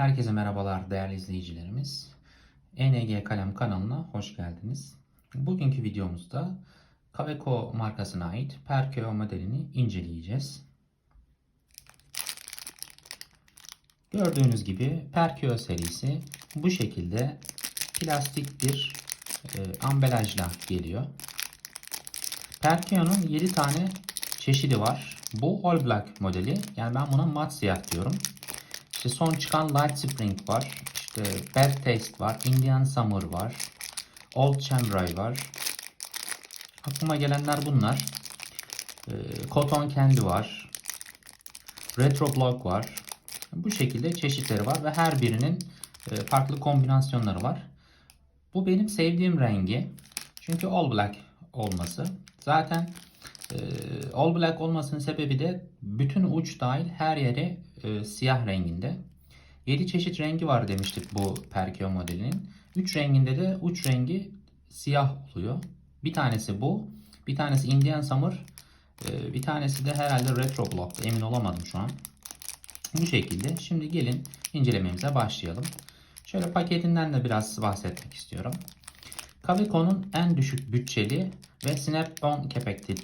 Herkese merhabalar değerli izleyicilerimiz. NG Kalem kanalına hoş geldiniz. Bugünkü videomuzda Kaweco markasına ait Perkeo modelini inceleyeceğiz. Gördüğünüz gibi Perkeo serisi bu şekilde plastik bir e, ambalajla geliyor. Perkeo'nun 7 tane çeşidi var. Bu All Black modeli. Yani ben buna mat siyah diyorum. İşte son çıkan Light Spring var. İşte Bad Taste var. Indian Summer var. Old Chambray var. Aklıma gelenler bunlar. Ee, Cotton Candy var. Retro Block var. Bu şekilde çeşitleri var ve her birinin e, farklı kombinasyonları var. Bu benim sevdiğim rengi. Çünkü All Black olması. Zaten e, All Black olmasının sebebi de bütün uç dahil her yeri e, siyah renginde. 7 çeşit rengi var demiştik bu Perkeo modelinin. 3 renginde de uç rengi siyah oluyor. Bir tanesi bu. Bir tanesi Indian Summer. e, bir tanesi de herhalde Retro Block. Emin olamadım şu an. Bu şekilde. Şimdi gelin incelememize başlayalım. Şöyle paketinden de biraz bahsetmek istiyorum. Kaweco'nun en düşük bütçeli ve Snap-on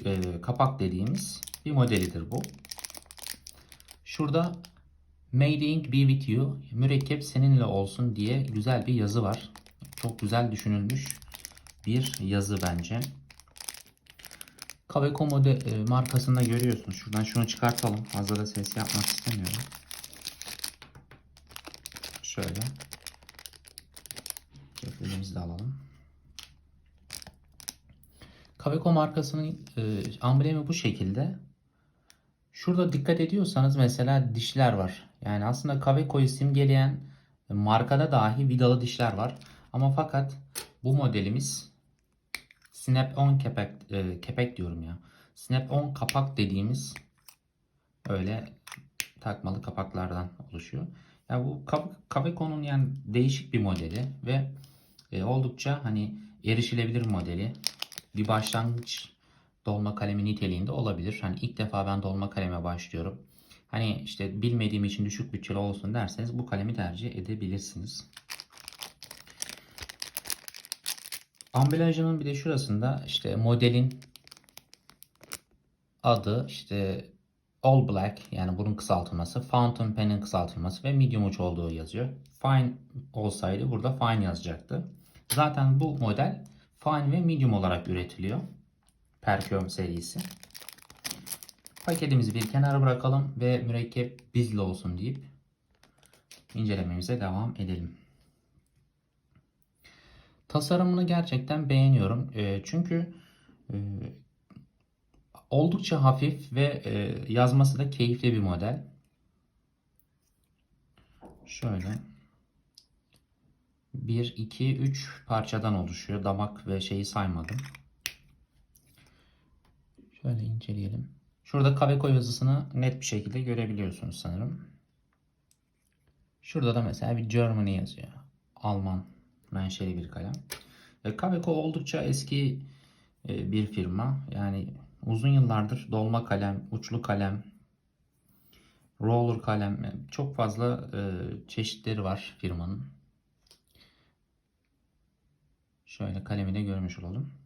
e, kapak dediğimiz bir modelidir bu. Şurada Made Ink be with you, mürekkep seninle olsun diye güzel bir yazı var. Çok güzel düşünülmüş bir yazı bence. Model e, markasında görüyorsunuz. Şuradan şunu çıkartalım. Fazla da ses yapmak istemiyorum. Şöyle. Keflerimizi de alalım. Kaweco markasının e, amblemi bu şekilde. Şurada dikkat ediyorsanız mesela dişler var. Yani aslında Kaweco'yu simgeleyen markada dahi vidalı dişler var. Ama fakat bu modelimiz Snap-on kepek, e, kepek diyorum ya. Snap-on kapak dediğimiz öyle takmalı kapaklardan oluşuyor. Ya bu Kaweco'nun yani değişik bir modeli ve e, oldukça hani erişilebilir modeli. Bir başlangıç dolma kalemi niteliğinde olabilir. Hani ilk defa ben dolma kaleme başlıyorum. Hani işte bilmediğim için düşük bütçeli olsun derseniz bu kalemi tercih edebilirsiniz. Ambalajının bir de şurasında işte modelin adı işte All Black yani bunun kısaltılması, Fountain Pen'in kısaltılması ve medium uç olduğu yazıyor. Fine olsaydı burada fine yazacaktı. Zaten bu model fine ve medium olarak üretiliyor. Perkeo serisi. Paketimizi bir kenara bırakalım ve mürekkep bizli olsun deyip incelememize devam edelim. Tasarımını gerçekten beğeniyorum. E, çünkü e, oldukça hafif ve e, yazması da keyifli bir model. Şöyle 1, 2, 3 parçadan oluşuyor. Damak ve şeyi saymadım. Şöyle inceleyelim. Şurada Kaweco yazısını net bir şekilde görebiliyorsunuz sanırım. Şurada da mesela bir Germany yazıyor. Alman menşeli bir kalem. Ve Kaweco oldukça eski e, bir firma. Yani uzun yıllardır dolma kalem, uçlu kalem, roller kalem çok fazla e, çeşitleri var firmanın. Şöyle kalemi de görmüş olalım.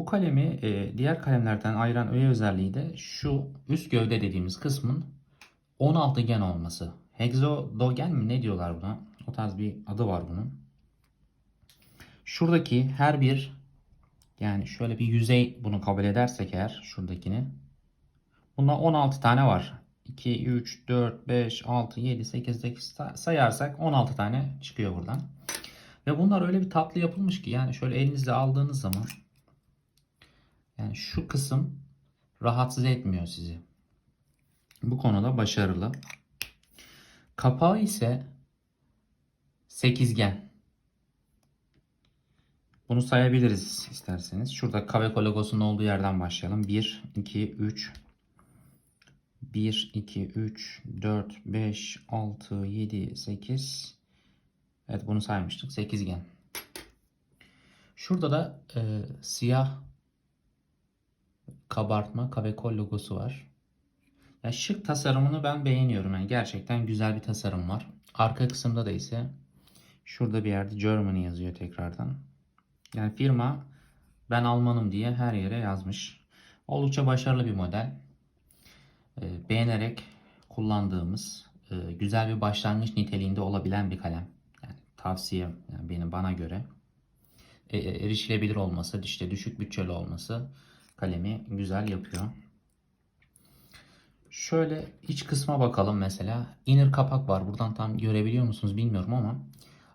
Bu kalemi e, diğer kalemlerden ayıran öğe özelliği de şu üst gövde dediğimiz kısmın 16 gen olması. Hexadogen mi ne diyorlar buna? O tarz bir adı var bunun. Şuradaki her bir yani şöyle bir yüzey bunu kabul edersek eğer şuradakini. Bunda 16 tane var. 2, 3, 4, 5, 6, 7, 8, 8 sayarsak 16 tane çıkıyor buradan. Ve bunlar öyle bir tatlı yapılmış ki yani şöyle elinizle aldığınız zaman yani şu kısım rahatsız etmiyor sizi. Bu konuda başarılı. Kapağı ise sekizgen. Bunu sayabiliriz isterseniz. Şurada Kaweco logosunun olduğu yerden başlayalım. 1, 2, 3, 1, 2, 3, 4, 5, 6, 7, 8. Evet bunu saymıştık. Sekizgen. Şurada da e, siyah kabartma Kaweco logosu var. Ya şık tasarımını ben beğeniyorum. Yani gerçekten güzel bir tasarım var. arka kısımda da ise şurada bir yerde Germany yazıyor tekrardan. Yani firma ben Almanım diye her yere yazmış. Oldukça başarılı bir model. Ee, beğenerek kullandığımız e, güzel bir başlangıç niteliğinde olabilen bir kalem. Yani tavsiyem yani benim bana göre e, e, erişilebilir olması, işte düşük bütçeli olması kalemi güzel yapıyor. Şöyle iç kısma bakalım mesela. Inner kapak var. Buradan tam görebiliyor musunuz bilmiyorum ama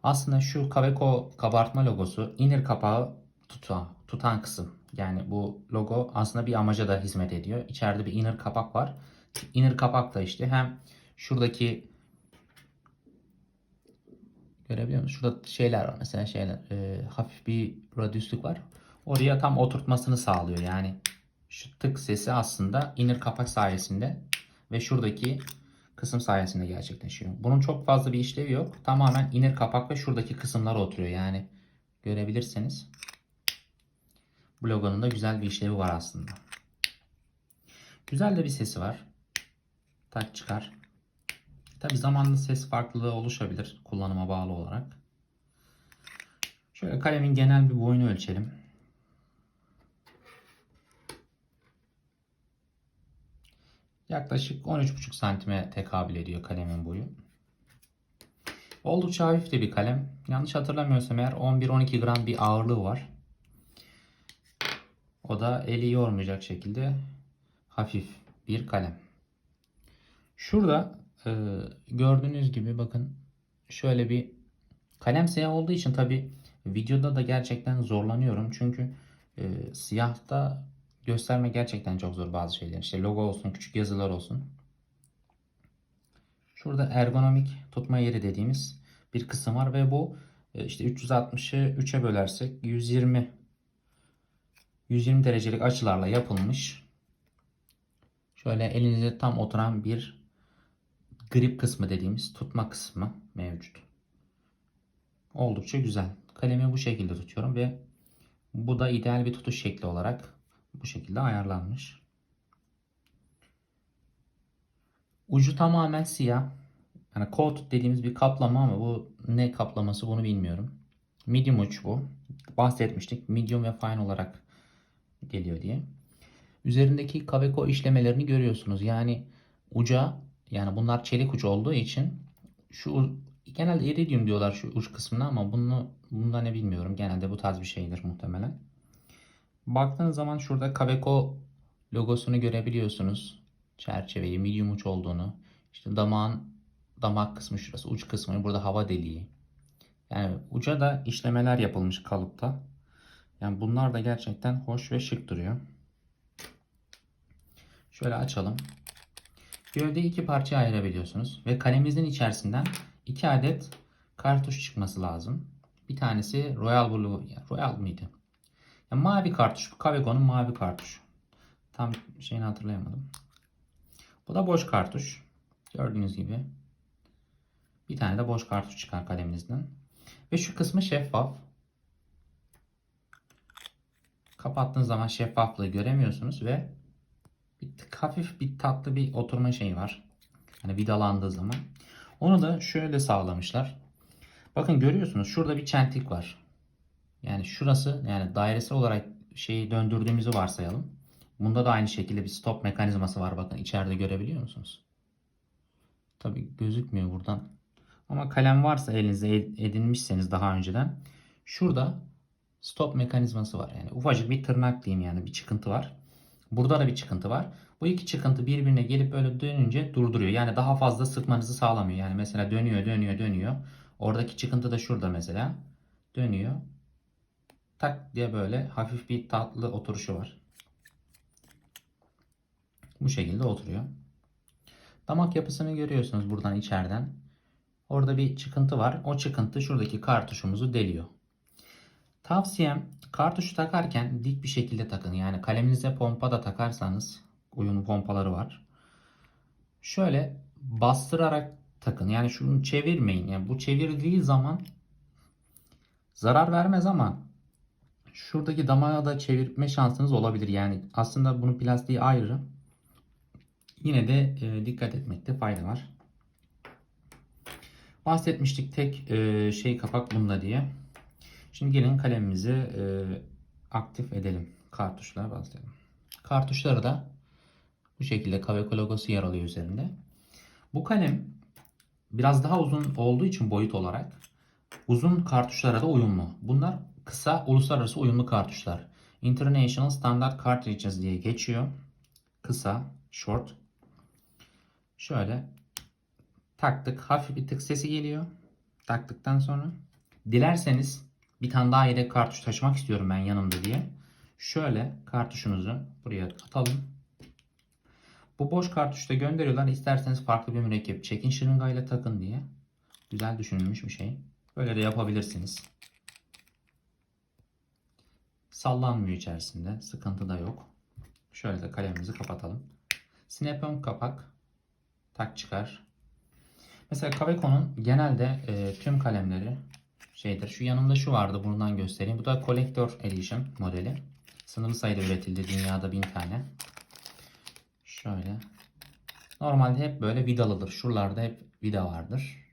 aslında şu Kaweco kabartma logosu inner kapağı tutan, tutan kısım. Yani bu logo aslında bir amaca da hizmet ediyor. İçeride bir inner kapak var. Inner kapak da işte hem şuradaki görebiliyor musunuz? Şurada şeyler var mesela şeyler e, hafif bir radyüslük var. Oraya tam oturtmasını sağlıyor. Yani şu tık sesi aslında inner kapak sayesinde ve şuradaki kısım sayesinde gerçekleşiyor. Bunun çok fazla bir işlevi yok. Tamamen inner kapak ve şuradaki kısımlara oturuyor. Yani görebilirseniz bu logonun da güzel bir işlevi var aslında. Güzel de bir sesi var. Tak çıkar. Tabi zamanla ses farklılığı oluşabilir kullanıma bağlı olarak. Şöyle kalemin genel bir boyunu ölçelim. Yaklaşık 13,5 santime tekabül ediyor kalemin boyu. Oldukça hafif de bir kalem. Yanlış hatırlamıyorsam eğer 11-12 gram bir ağırlığı var. O da eli yormayacak şekilde hafif bir kalem. Şurada e, gördüğünüz gibi bakın şöyle bir kalem siyah olduğu için tabi videoda da gerçekten zorlanıyorum. Çünkü e, siyahta gösterme gerçekten çok zor bazı şeyler. İşte logo olsun, küçük yazılar olsun. Şurada ergonomik tutma yeri dediğimiz bir kısım var ve bu e, işte 360'ı 3'e bölersek 120 120 derecelik açılarla yapılmış. Şöyle elinize tam oturan bir grip kısmı dediğimiz tutma kısmı mevcut. Oldukça güzel. Kalemi bu şekilde tutuyorum ve bu da ideal bir tutuş şekli olarak bu şekilde ayarlanmış. Ucu tamamen siyah. Yani coat dediğimiz bir kaplama ama bu ne kaplaması bunu bilmiyorum. Medium uç bu. Bahsetmiştik. Medium ve fine olarak geliyor diye. Üzerindeki Kaweco işlemelerini görüyorsunuz. Yani uca yani bunlar çelik uç olduğu için şu genelde iridium diyorlar şu uç kısmına ama bunu bunda ne bilmiyorum. Genelde bu tarz bir şeydir muhtemelen. Baktığınız zaman şurada Kaweco logosunu görebiliyorsunuz. Çerçeveyi, medium uç olduğunu. İşte damağın damak kısmı şurası, uç kısmı. Burada hava deliği. Yani uca da işlemeler yapılmış kalıpta. Yani bunlar da gerçekten hoş ve şık duruyor. Şöyle açalım. Gövdeyi iki parçaya ayırabiliyorsunuz. Ve kalemimizin içerisinden iki adet kartuş çıkması lazım. Bir tanesi Royal Blue, Royal mıydı? Yani mavi kartuş. Bu Kaweco'nun mavi kartuş. Tam şeyini hatırlayamadım. Bu da boş kartuş. Gördüğünüz gibi. Bir tane de boş kartuş çıkar kaleminizden. Ve şu kısmı şeffaf. Kapattığınız zaman şeffaflığı göremiyorsunuz ve bir tık hafif bir tatlı bir oturma şeyi var. Hani vidalandığı zaman. Onu da şöyle sağlamışlar. Bakın görüyorsunuz şurada bir çentik var. Yani şurası yani dairesi olarak şeyi döndürdüğümüzü varsayalım. Bunda da aynı şekilde bir stop mekanizması var. Bakın içeride görebiliyor musunuz? Tabi gözükmüyor buradan. Ama kalem varsa elinize edinmişseniz daha önceden şurada stop mekanizması var. Yani ufacık bir tırnak diyeyim yani bir çıkıntı var. Burada da bir çıkıntı var. Bu iki çıkıntı birbirine gelip böyle dönünce durduruyor. Yani daha fazla sıkmanızı sağlamıyor. Yani mesela dönüyor, dönüyor, dönüyor. Oradaki çıkıntı da şurada mesela. Dönüyor. Tak diye böyle hafif bir tatlı oturuşu var. Bu şekilde oturuyor. Damak yapısını görüyorsunuz buradan içeriden. Orada bir çıkıntı var. O çıkıntı şuradaki kartuşumuzu deliyor. Tavsiyem kartuşu takarken dik bir şekilde takın. Yani kaleminize pompa da takarsanız uyumlu pompaları var. Şöyle bastırarak takın. Yani şunu çevirmeyin. Yani bu çevirdiği zaman zarar vermez ama şuradaki damağı da çevirme şansınız olabilir. Yani aslında bunun plastiği ayrı. Yine de e, dikkat etmekte fayda var. Bahsetmiştik tek e, şey kapak bunda diye. Şimdi gelin kalemimizi e, aktif edelim. Kartuşlara baslayalım. Kartuşları da bu şekilde Kaweco logosu yer alıyor üzerinde. Bu kalem biraz daha uzun olduğu için boyut olarak uzun kartuşlara da uyumlu. Bunlar kısa uluslararası uyumlu kartuşlar. International Standard Cartridges diye geçiyor. Kısa, short. Şöyle taktık. Hafif bir tık sesi geliyor. Taktıktan sonra. Dilerseniz bir tane daha yedek kartuş taşımak istiyorum ben yanımda diye. Şöyle kartuşumuzu buraya atalım. Bu boş kartuşta gönderiyorlar. İsterseniz farklı bir mürekkep çekin şırıngayla takın diye. Güzel düşünülmüş bir şey. Böyle de yapabilirsiniz. Sallanmıyor içerisinde. Sıkıntı da yok. Şöyle de kalemimizi kapatalım. Snap-on kapak. Tak çıkar. Mesela Kaweco'nun genelde e, tüm kalemleri şeydir. Şu yanımda şu vardı. Buradan göstereyim. Bu da Collector Edition modeli. Sınırlı sayıda üretildi. Dünyada bin tane. Şöyle. Normalde hep böyle vidalıdır. Şuralarda hep vida vardır.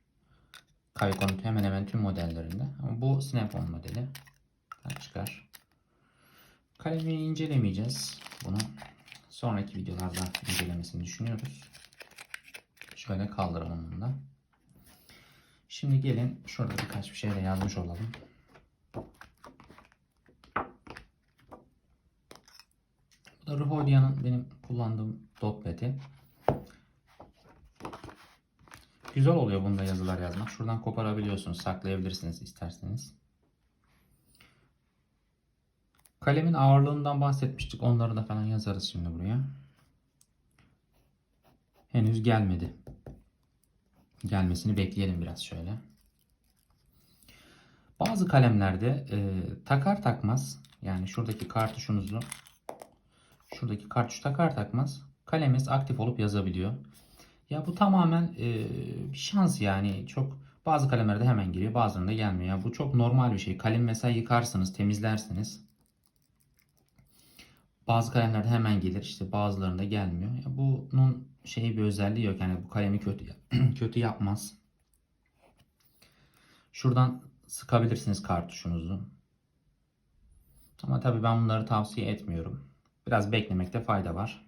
Kaweco'nun hemen hemen tüm modellerinde. Ama bu Snap-on modeli. Tak çıkar. Kalemi incelemeyeceğiz. Bunu sonraki videolarda incelemesini düşünüyoruz. Şöyle kaldıralım bunu da. Şimdi gelin şurada birkaç bir şeyle yazmış olalım. Bu da Rhodia'nın benim kullandığım dot pad'i. Güzel oluyor bunda yazılar yazmak. Şuradan koparabiliyorsunuz. Saklayabilirsiniz isterseniz. Kalemin ağırlığından bahsetmiştik. Onları da falan yazarız şimdi buraya. Henüz gelmedi. Gelmesini bekleyelim biraz şöyle. Bazı kalemlerde e, takar takmaz yani şuradaki kartuşunuzu şuradaki kartuş takar takmaz kaleminiz aktif olup yazabiliyor. Ya bu tamamen e, şans yani çok bazı kalemlerde hemen geliyor bazılarında gelmiyor. Ya bu çok normal bir şey. Kalem mesela yıkarsınız temizlersiniz. Bazı kalemlerde hemen gelir işte bazılarında gelmiyor. Ya bunun şeyi bir özelliği yok yani bu kalemi kötü kötü yapmaz. Şuradan sıkabilirsiniz kartuşunuzu. Ama tabii ben bunları tavsiye etmiyorum. Biraz beklemekte fayda var.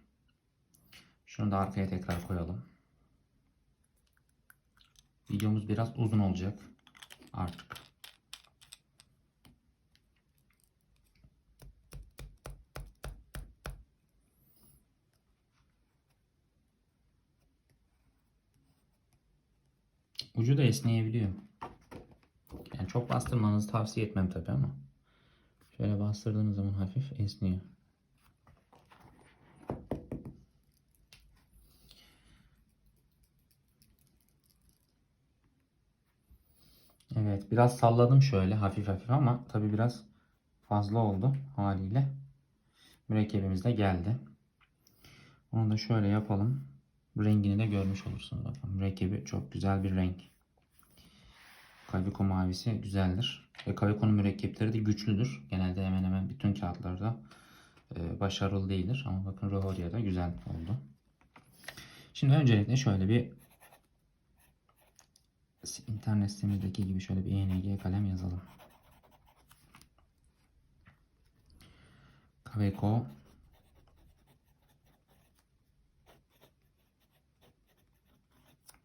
Şunu da arkaya tekrar koyalım. Videomuz biraz uzun olacak artık. Ucu da esneyebiliyor. Yani çok bastırmanızı tavsiye etmem tabi ama. Şöyle bastırdığınız zaman hafif esniyor. Evet biraz salladım şöyle hafif hafif ama tabi biraz fazla oldu haliyle. Mürekkebimiz de geldi. Onu da şöyle yapalım. Rengini de görmüş olursunuz. Bakın mürekkebi çok güzel bir renk. Kavico mavisi güzeldir. Ve Kavico'nun mürekkepleri de güçlüdür. Genelde hemen hemen bütün kağıtlarda e, başarılı değildir. Ama bakın Rohoria'da güzel oldu. Şimdi öncelikle şöyle bir internet sitemizdeki gibi şöyle bir ENG kalem yazalım. Kaveco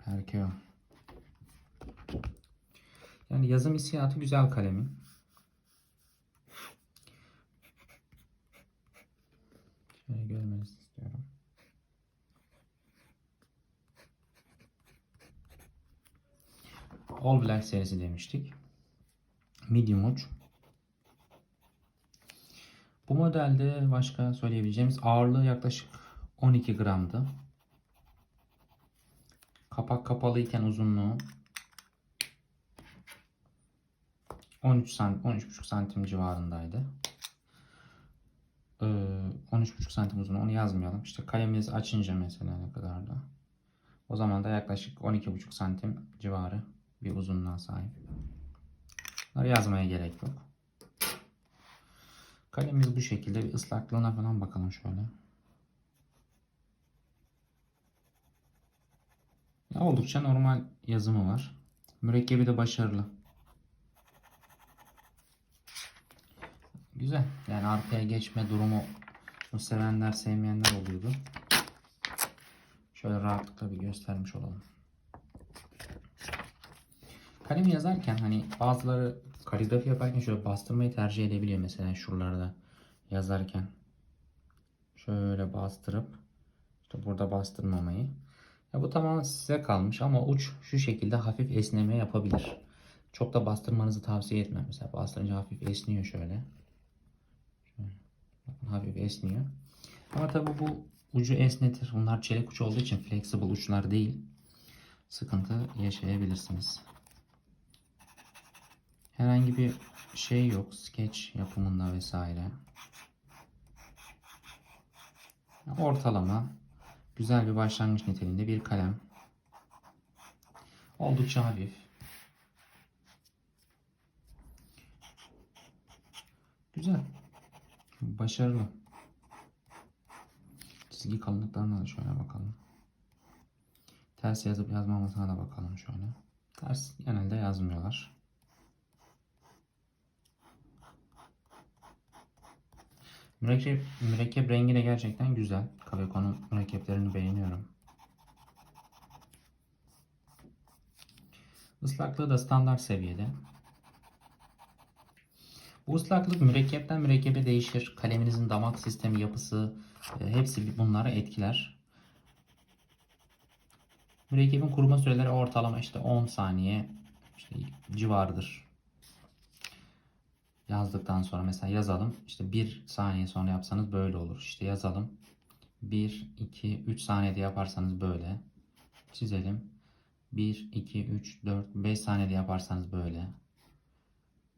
Perkeo. Yani yazım hissiyatı güzel kalemin. Şöyle görmenizi istiyorum. All Black serisi demiştik. Medium uç. Bu modelde başka söyleyebileceğimiz ağırlığı yaklaşık 12 gramdı. Kapak kapalıyken uzunluğu 13 santim, 13,5 santim civarındaydı. Ee, 13,5 santim uzun onu yazmayalım. İşte kalemimizi açınca mesela ne kadar da. O zaman da yaklaşık 12,5 santim civarı bir uzunluğa sahip. Bunları yazmaya gerek yok. Kalemimiz bu şekilde bir ıslaklığına falan bakalım şöyle. Oldukça normal yazımı var. Mürekkebi de başarılı. Güzel. Yani arkaya geçme durumu bu sevenler sevmeyenler oluyordu. Şöyle rahatlıkla bir göstermiş olalım. Kalemi yazarken hani bazıları kaligrafi yaparken şöyle bastırmayı tercih edebiliyor mesela şuralarda yazarken. Şöyle bastırıp işte burada bastırmamayı. Ya bu tamamen size kalmış ama uç şu şekilde hafif esneme yapabilir. Çok da bastırmanızı tavsiye etmem. Mesela bastırınca hafif esniyor şöyle. Şöyle. Bakın hafif esniyor. Ama tabi bu ucu esnetir. Bunlar çelik uç olduğu için flexible uçlar değil. Sıkıntı yaşayabilirsiniz. Herhangi bir şey yok. Sketch yapımında vesaire. Ortalama güzel bir başlangıç niteliğinde bir kalem. Oldukça hafif. Güzel. Başarılı. Çizgi kalınlıklarına da şöyle bakalım. Ters yazıp yazmamasına da bakalım şöyle. Ters genelde yazmıyorlar. Mürekkep, mürekkep rengi de gerçekten güzel. Kaveco'nun mürekkeplerini beğeniyorum. Islaklığı da standart seviyede. Bu ıslaklık mürekkepten mürekkebe değişir. Kaleminizin damak sistemi, yapısı e, hepsi bunları etkiler. Mürekkebin kuruma süreleri ortalama işte 10 saniye işte civarıdır yazdıktan sonra mesela yazalım. İşte 1 saniye sonra yapsanız böyle olur. İşte yazalım. 1, 2, 3 saniyede yaparsanız böyle. Çizelim. 1, 2, 3, 4, 5 saniyede yaparsanız böyle.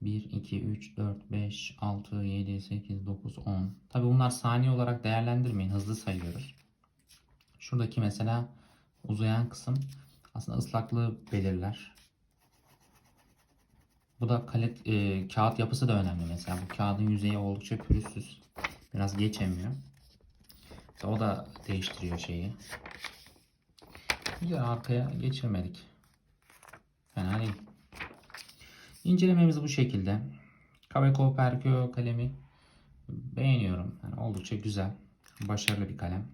1, 2, 3, 4, 5, 6, 7, 8, 9, 10. Tabi bunlar saniye olarak değerlendirmeyin. Hızlı sayıyoruz. Şuradaki mesela uzayan kısım aslında ıslaklığı belirler. Bu da kalet, e, kağıt yapısı da önemli mesela. Bu kağıdın yüzeyi oldukça pürüzsüz. Biraz geçemiyor. Mesela o da değiştiriyor şeyi. Güzel arkaya geçirmedik. Fena değil. İncelememiz bu şekilde. Kaveco Perkio kalemi beğeniyorum. Yani oldukça güzel. Başarılı bir kalem.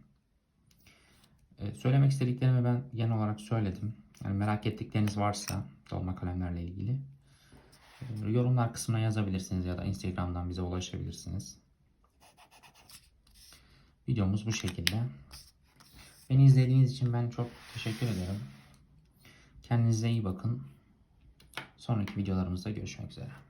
Ee, söylemek istediklerimi ben genel olarak söyledim. Yani merak ettikleriniz varsa dolma kalemlerle ilgili Yorumlar kısmına yazabilirsiniz ya da Instagram'dan bize ulaşabilirsiniz. Videomuz bu şekilde. Beni izlediğiniz için ben çok teşekkür ederim. Kendinize iyi bakın. Sonraki videolarımızda görüşmek üzere.